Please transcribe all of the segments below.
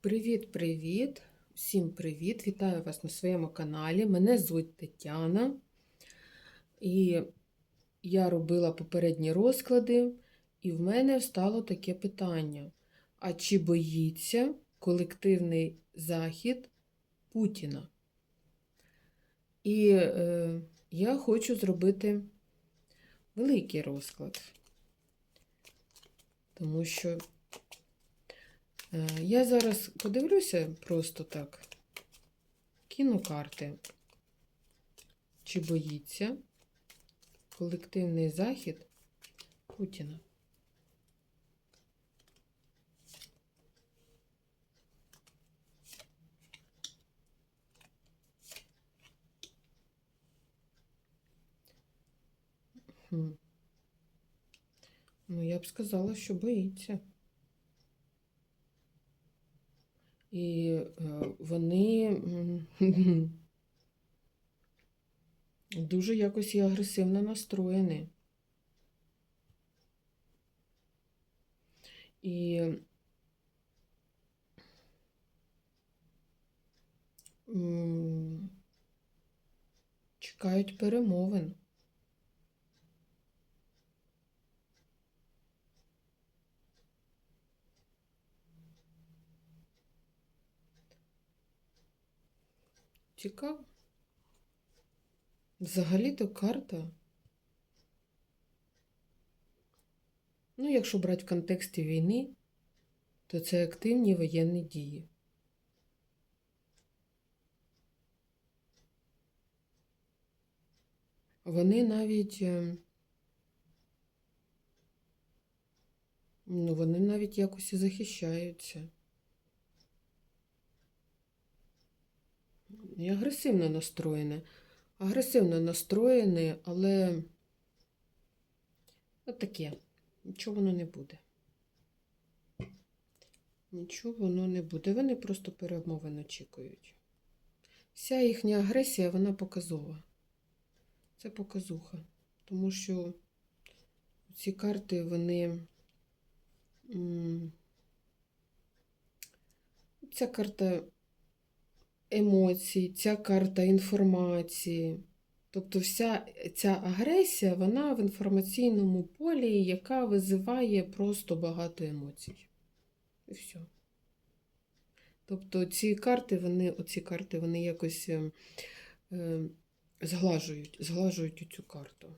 Привіт-привіт! Всім привіт! Вітаю вас на своєму каналі. Мене звуть Тетяна. І я робила попередні розклади, і в мене встало таке питання: а чи боїться колективний захід Путіна? І е, я хочу зробити великий розклад, тому що Я зараз подивлюся просто так, кину карти. Чи боїться колективний захід Путіна? Ну, я б сказала, що боїться. І е, вони дуже якось і агресивно настроєні. І чекають перемовин. Цікаво. Взагалі-то карта. Ну, якщо брати в контексті війни, то це активні воєнні дії. Вони навіть, е, ну, вони навіть якось і захищаються. І агресивно настроєне. Агресивно настроєне, але от таке. Нічого воно не буде. Нічого воно не буде. Вони просто перемовин очікують. Вся їхня агресія, вона показова. Це показуха. Тому що ці карти, вони. Ця карта емоцій, ця карта інформації. Тобто вся ця агресія, вона в інформаційному полі, яка визиває просто багато емоцій. І все. Тобто ці карти, вони, оці карти, вони якось е, е, зглажують, зглажують цю карту.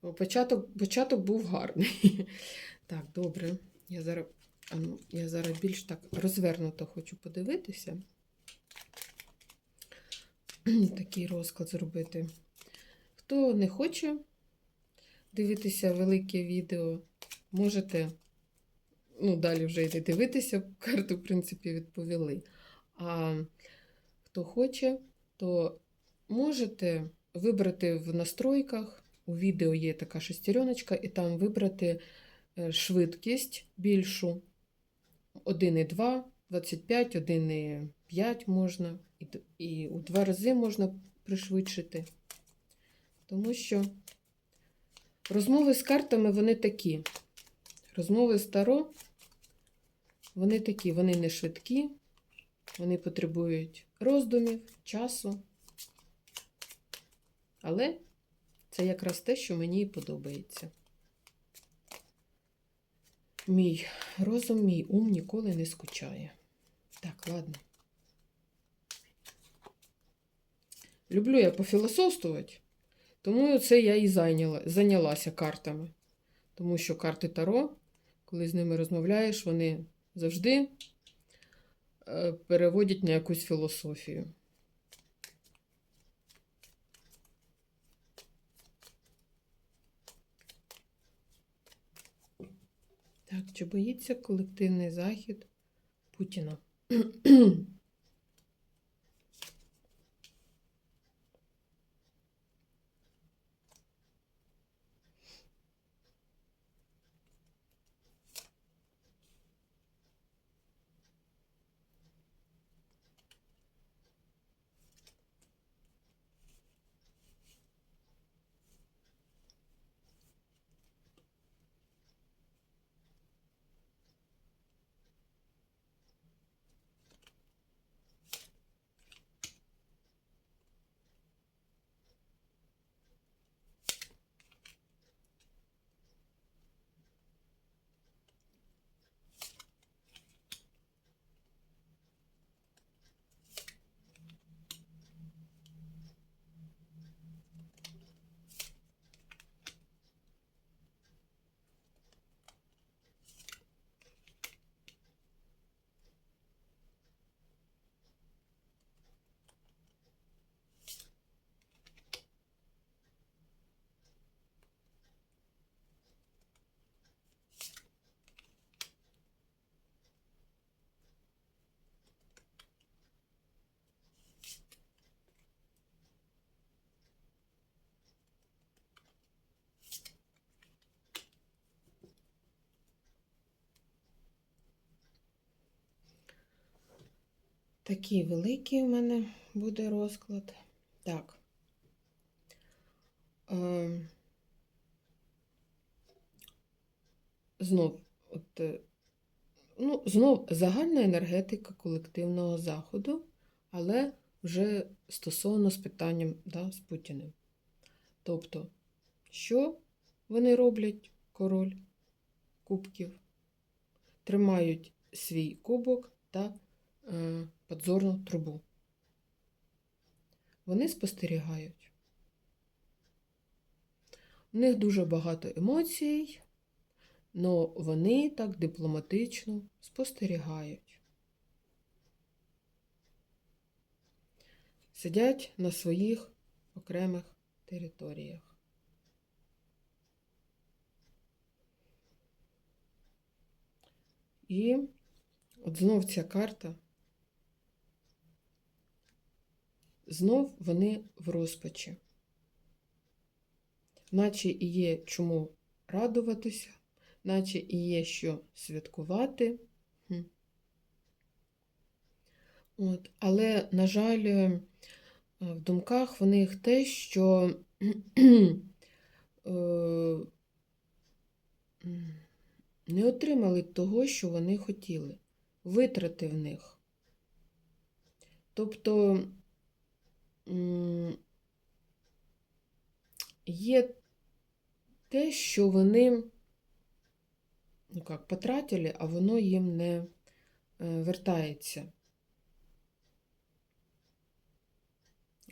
Початок, початок був гарний. Так, добре. Я зараз, ну, я зараз більш так розвернуто хочу подивитися такий розклад зробити. Хто не хоче дивитися велике відео, можете, ну, далі вже йти дивитися, карту, в принципі, відповіли. А хто хоче, то можете вибрати в настройках. У відео є така шестереночка, і там вибрати е, швидкість більшу 1,2, 25, 1,5 можна. І, у два рази можна пришвидшити. Тому що розмови з картами вони такі. Розмови з Таро, вони такі, вони не швидкі, вони потребують роздумів, часу. Але це якраз те, що мені і подобається. Мій розум, мій ум ніколи не скучає. Так, ладно. Люблю я пофілософствувати, тому це я і зайняла, зайнялася картами. Тому що карти Таро, коли з ними розмовляєш, вони завжди е, переводять на якусь філософію. Так, чи боїться колективний захід Путіна? Такий великий у мене буде розклад. Так. Е, знов, от, е, ну, знов загальна енергетика колективного заходу, але вже стосовно з питанням да, з Путіним. Тобто, що вони роблять, король кубків? Тримають свій кубок та е, подзорну трубу. Вони спостерігають. У них дуже багато емоцій, але вони так дипломатично спостерігають. Сидять на своїх окремих територіях. І от знов ця карта. Знов вони в розпачі. Наче і є чому радуватися, наче і є що святкувати. От. Але, на жаль, е, в думках в них те, що е, не отримали того, що вони хотіли. Витрати в них. Тобто є те, що вони, ну як, потратили, а воно їм не е, вертається.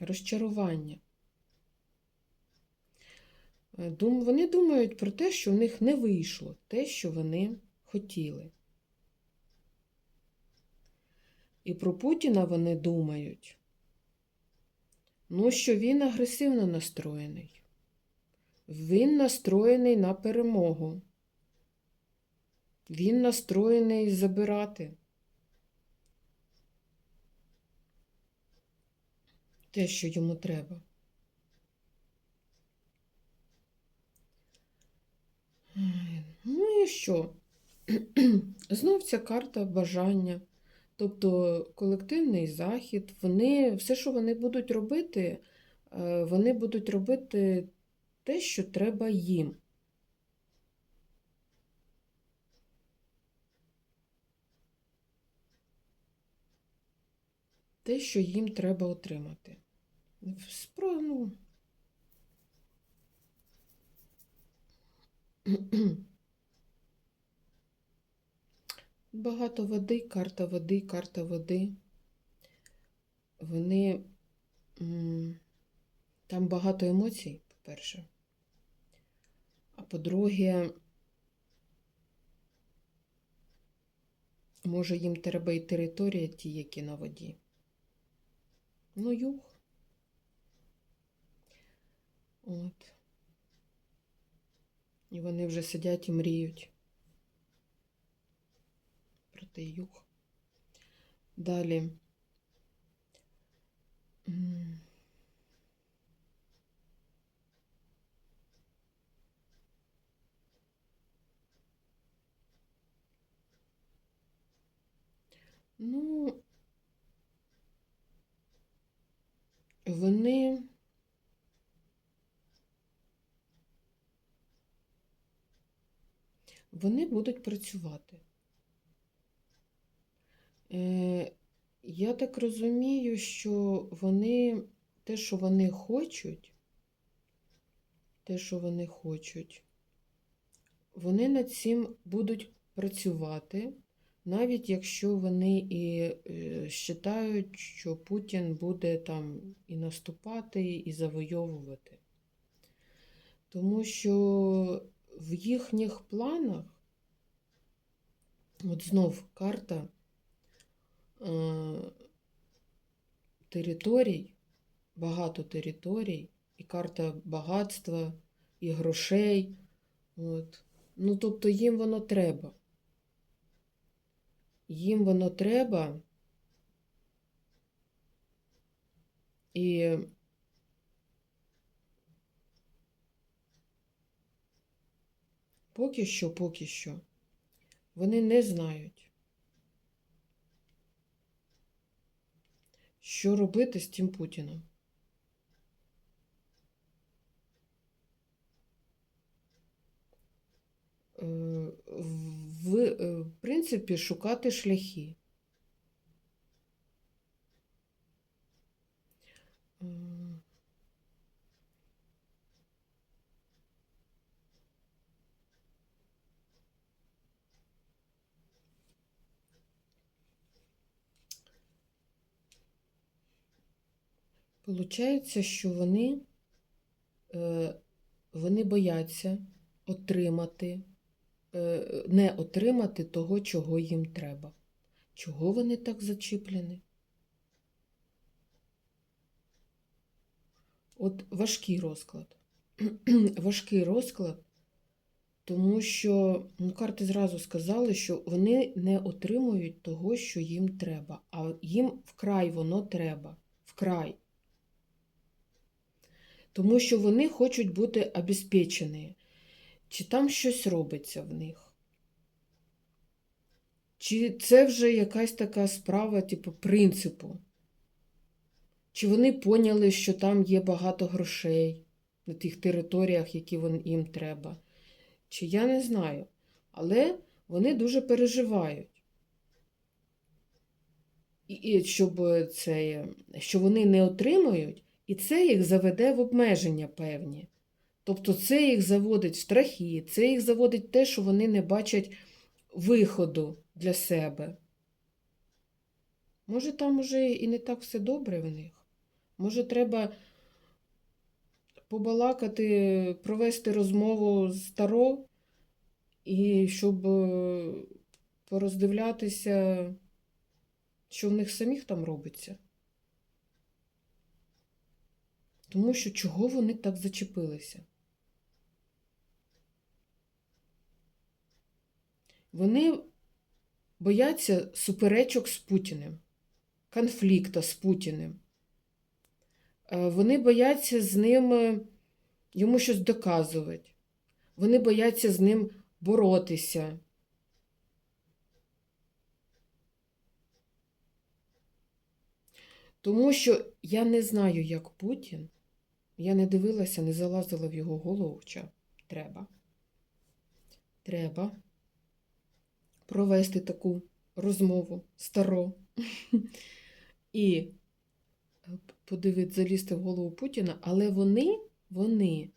Розчарування. Е, вони думають про те, що в них не вийшло те, що вони хотіли. І про Путіна вони думають, ну, що він агресивно настроєний. Він настроєний на перемогу. Він настроєний забирати те, що йому треба. Ну і що? Знов ця карта бажання. Тобто колективний захід, вони, все, що вони будуть робити, е, вони будуть робити те, що треба їм. Те, що їм треба отримати. Спро... Ну... Багато води, карта води, карта води. Вони. Там багато емоцій, по-перше. По-друге, може їм треба і територія ті, які на воді. Ну, юг. От. І вони вже сидять і мріють про той юг. Далі. Ну, вони вони будуть працювати. Е, я так розумію, що вони те, що вони хочуть, те, що вони хочуть, вони над цим будуть працювати, навіть якщо вони і вважають, що Путін буде там і наступати, і завойовувати. Тому що в їхніх планах, от знов карта е, територій, багато територій, і карта багатства, і грошей. От. Ну, тобто їм воно треба. Їм воно треба. І поки що, поки що, вони не знають, що робити з тим Путіним. Е, В, е, в принципі, шукати шляхи. Получається, що вони, е, вони бояться отримати, не отримати того, чого їм треба. Чого вони так зачіплені? От важкий розклад. важкий розклад, тому що ну, карти зразу сказали, що вони не отримують того, що їм треба, а їм вкрай воно треба. Вкрай. Тому що вони хочуть бути обезпечені. Чи там щось робиться в них? Чи це вже якась така справа, типу, принципу? Чи вони поняли, що там є багато грошей на тих територіях, які їм треба? Чи я не знаю. Але вони дуже переживають. І, щоб це, що вони не отримують, і це їх заведе в обмеження певні. Тобто це їх заводить в страхи, це їх заводить те, що вони не бачать виходу для себе. Може, там уже і не так все добре в них. Може, треба побалакати, провести розмову з Таро, і щоб е, пороздивлятися, що в них самих там робиться. Тому що чого вони так зачепилися? Вони бояться суперечок з Путіним, конфлікта з Путіним. Е, Вони бояться з ним е, йому щось доказувати. Вони бояться з ним боротися. Тому що я не знаю, як Путін. Я не дивилася, не залазила в його голову. Хоча треба. Треба провести таку розмову старо. І подивити, залізти в голову Путіна, але вони, вони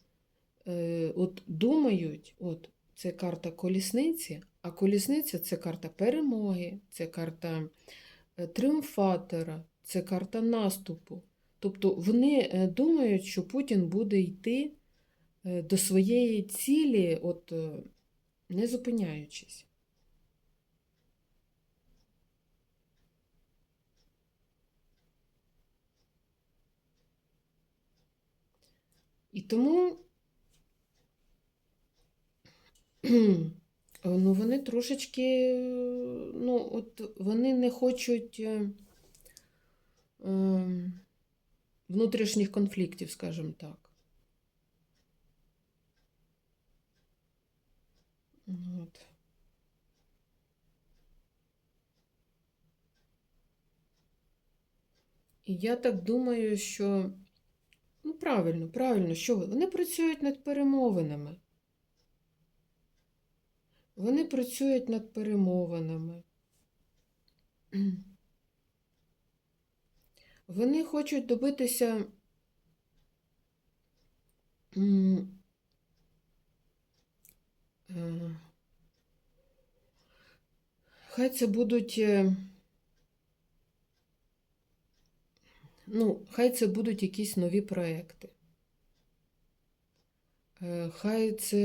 е, от думають, от це карта колісниці, а колісниця це карта перемоги, це карта е, тріумфатора, це карта наступу. Тобто вони е, думають, що Путін буде йти е, до своєї цілі, от е, не зупиняючись. І тому ну, вони трошечки, ну, от вони не хочуть е, е, внутрішніх конфліктів, скажімо так. От. І я так думаю, що правильно, правильно, що? Вони працюють над перемовинами. Вони працюють над перемовинами. Вони хочуть добитися е, хай це будуть. е, Ну, хай це будуть якісь нові проекти. Е, Хай це,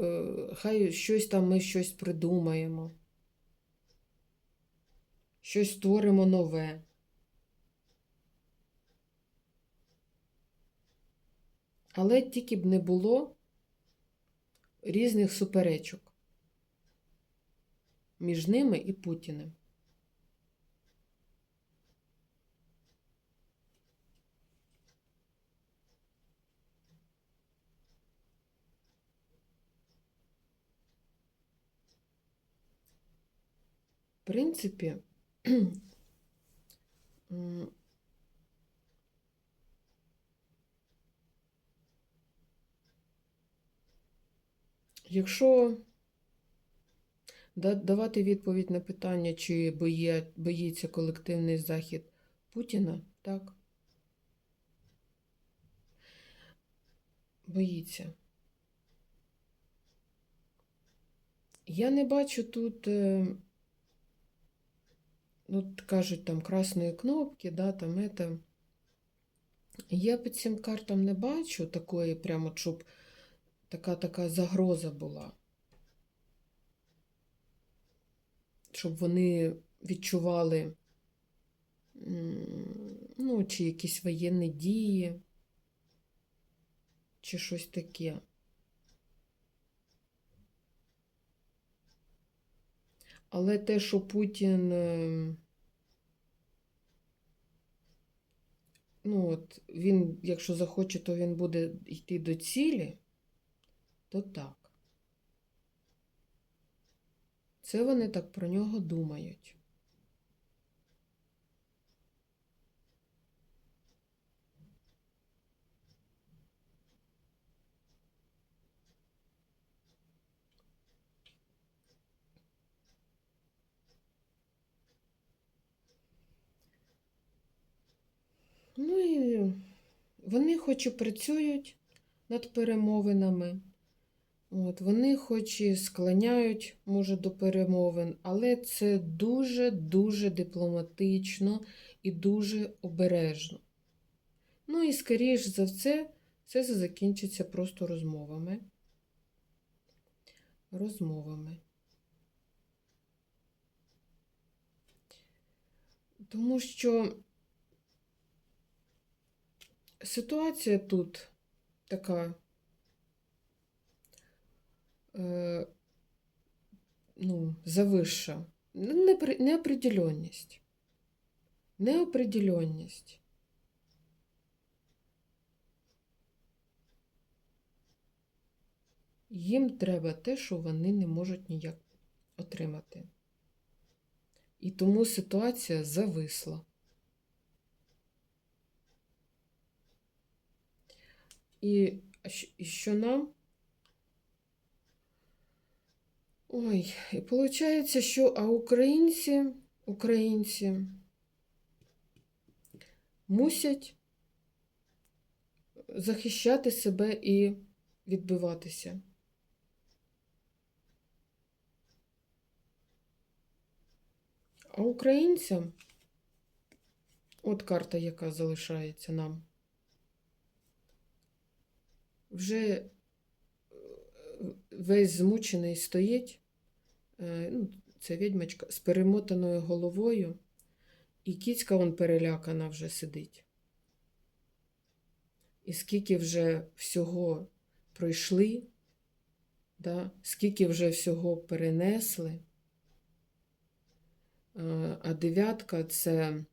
е, хай щось там ми щось придумаємо. Щось створимо нове. Але тільки б не було різних суперечок між ними і Путіним. принципі, якщо давати відповідь на питання, чи боє, боїться колективний захід Путіна, так? Боїться. Я не бачу тут. Е, ну, кажуть, там красної кнопки, да, там это. Я під цим картам не бачу такої, прямо, щоб така така загроза була. Щоб вони відчували, ну, чи якісь воєнні дії, чи щось таке. Але те, що Путін, е, ну от, він, якщо захоче, то він буде йти до цілі, то так. Це вони так про нього думають. Ну і вони хоч і працюють над перемовинами, от, вони хоч і склоняють, може, до перемовин, але це дуже-дуже дипломатично і дуже обережно. Ну і, скоріш за все, це закінчиться просто розмовами. Розмовами. Тому що ситуація тут така е, ну, завища. Неопределенність. Неопределенність. Їм треба те, що вони не можуть ніяк отримати. І тому ситуація зависла. І що нам? Ой, і виходить, що а українці, українці мусять захищати себе і відбиватися. А українцям, от карта, яка залишається нам, вже е, весь змучений стоїть, е, ну, це відьмачка, з перемотаною головою, і кіцька он перелякана вже сидить. І скільки вже всього пройшли, да? скільки вже всього перенесли. Е, А дев'ятка це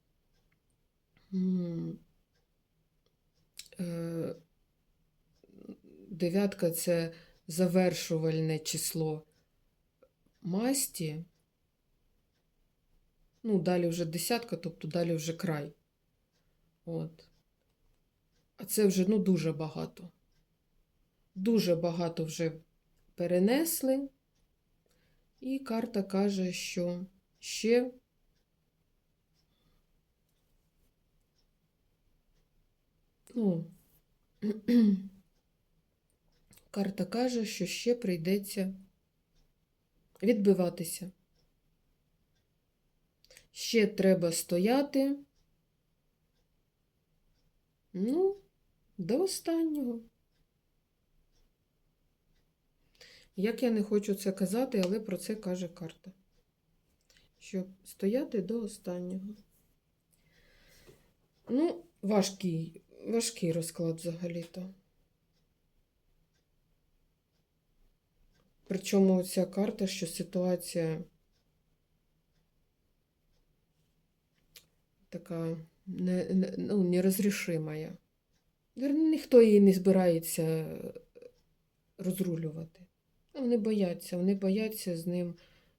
дев'ятка це завершувальне число масті. Ну, далі вже десятка, тобто далі вже край. От. А це вже ну, дуже багато. Дуже багато вже перенесли. І карта каже, що ще ну, карта каже, що ще прийдеться відбиватися. Ще треба стояти. Ну, до останнього. Як я не хочу це казати, але про це каже карта. Щоб стояти до останнього. Ну, важкий, важкий розклад взагалі-то. Причому ця карта, що ситуація така не, не, ну, нерозрішимая. Ніхто її не збирається розрулювати. Вони бояться, вони бояться з ним,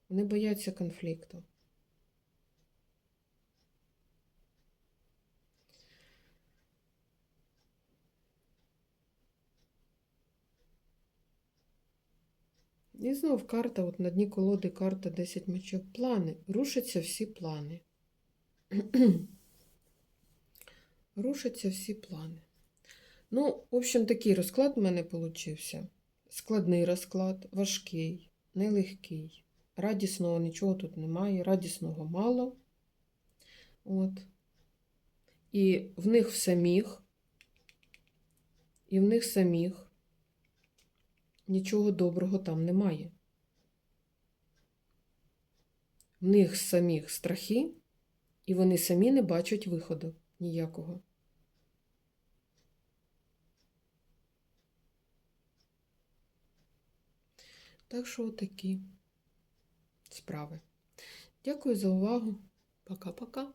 вони бояться конфлікту. І знов карта, от на дні колоди карта 10 мечів. Плани. Рушаться всі плани. Рушаться всі плани. Ну, в общем, такий розклад в мене получився. Складний розклад, важкий, нелегкий. Радісного нічого тут немає, радісного мало. От. І в них в самих, і в них самих нічого доброго там немає. В них самих страхи, і вони самі не бачать виходу ніякого. Так що такі справи. Дякую за увагу. Пока-пока.